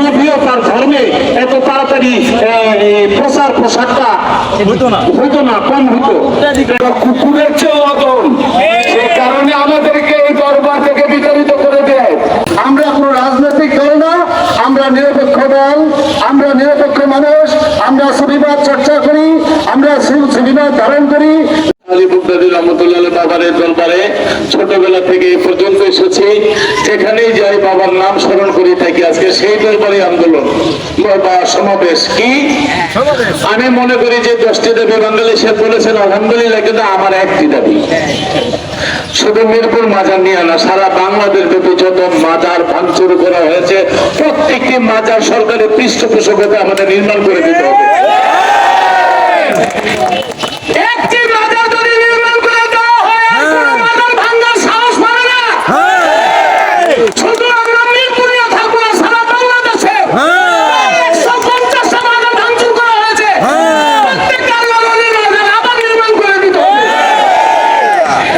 নবীও তার ধর্মে এত তাড়াতাড়ি প্রচার প্রসারটা হইতো না। হইতো না কম হইতো। কুকুরের চেয়েও কারণে আমাদেরকে এই দরবার থেকে বিতাড়িত করে দেয়। আমরা কোনো রাজনৈতিক দল না আমরা নিরপেক্ষ দল আমরা নিরপেক্ষ মানুষ আমরা সুবিবাদ চর্চা করি আমরা সুবিবাদ ধারণ করি আলী আমি মনে করি যে দশটি দাবি বাঙালি সে বলেছেন আলহামদুলিল্লাহ কিন্তু আমার একটি দাবি। শুধু মিরপুর মাজার নিয়ে না সারা বাংলাদেশ ব্যাপী যত মাজার ভাঙচুর করা হয়েছে প্রত্যেকটি মাজার সরকারের পৃষ্ঠপোষকতা আমাদের নির্মাণ করে দিতে হবে।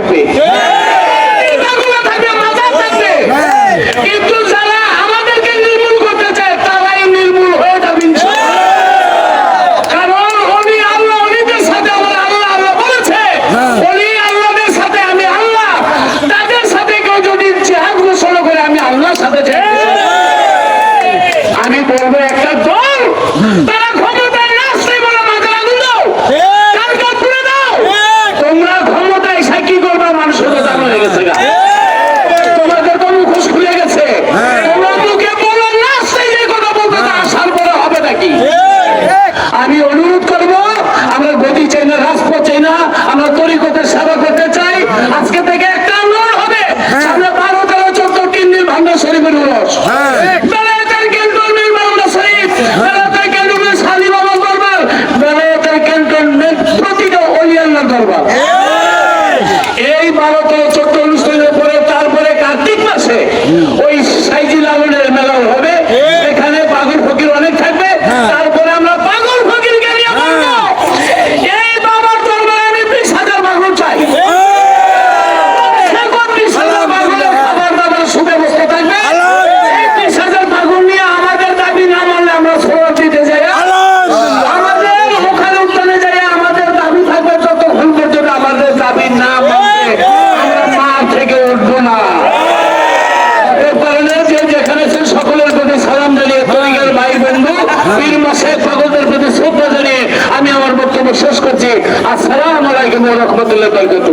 vai ver. পীর মাসে ভগতের প্রতি শ্রদ্ধা জানিয়ে আমি আমার বক্তব্য শেষ করছি। আসসালাম আলাইকুম রহমতুল্লাহ বরকত